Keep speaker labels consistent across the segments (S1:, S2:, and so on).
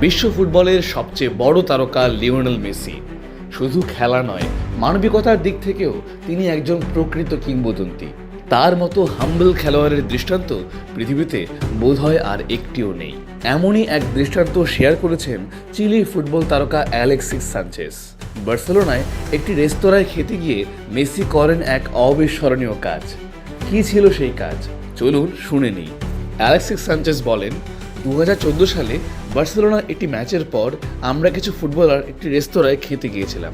S1: বিশ্ব ফুটবলের সবচেয়ে বড় তারকা লিওনেল মেসি। শুধু খেলা নয়, মানবিকতার দিক থেকেও তিনি একজন প্রকৃত কিংবদন্তি। তার মতো হাম্বল খেলোয়াড়ের দৃষ্টান্ত পৃথিবীতে বোধহয় আর একটিও নেই। এমনই এক দৃষ্টান্ত শেয়ার করেছেন চিলি ফুটবল তারকা অ্যালেক্সিস সানচেস বার্সেলোনায় একটি রেস্তোরাঁয় খেতে গিয়ে মেসি করেন এক অবিস্মরণীয় কাজ। কি ছিল সেই কাজ? চলুন শুনে নিই। অ্যালেক্সিস সানচেস বলেন দু হাজার চোদ্দ সালে বার্সেলোনার একটি ম্যাচের পর আমরা কিছু ফুটবলার একটি রেস্তোরাঁয় খেতে গিয়েছিলাম।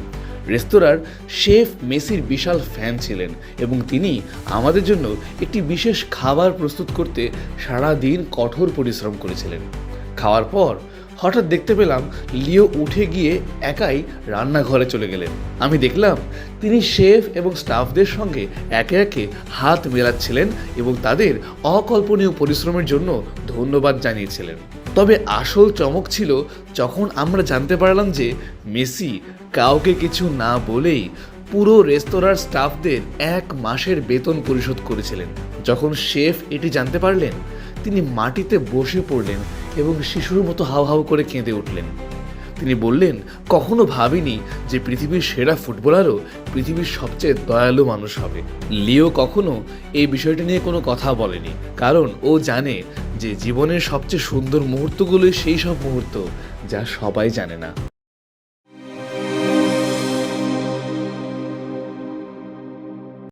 S1: রেস্তোরাঁর শেফ মেসির বিশাল ফ্যান ছিলেন এবং তিনি আমাদের জন্য একটি বিশেষ খাবার প্রস্তুত করতে সারা দিন কঠোর পরিশ্রম করেছিলেন। খাওয়ার পর হঠাৎ দেখতে পেলাম লিও উঠে গিয়ে একাই রান্নাঘরে চলে গেলেন। আমি দেখলাম তিনি শেফ এবং স্টাফদের সঙ্গে একে একে হাত মেলাচ্ছিলেন এবং তাদের অকল্পনীয় পরিশ্রমের জন্য ধন্যবাদ জানিয়েছিলেন। তবে আসল চমক ছিল যখন আমরা জানতে পারলাম যে মেসি কাউকে কিছু না বলেই পুরো রেস্তোরাঁর স্টাফদের এক মাসের বেতন পরিশোধ করেছিলেন। যখন শেফ এটি জানতে পারলেন তিনি মাটিতে বসে পড়লেন এবং শিশুর মতো হাউ হাউ করে কেঁদে উঠলেন। তিনি বললেন, কখনো ভাবিনি যে পৃথিবীর সেরা ফুটবলারও পৃথিবীর সবচেয়ে দয়ালু মানুষ হবে। লিও কখনো এই বিষয়টি নিয়ে কোনো কথা বলেনি, কারণ ও জানে যে জীবনের সবচেয়ে সুন্দর মুহূর্তগুলোই সেই সব মুহূর্ত যা সবাই জানে না।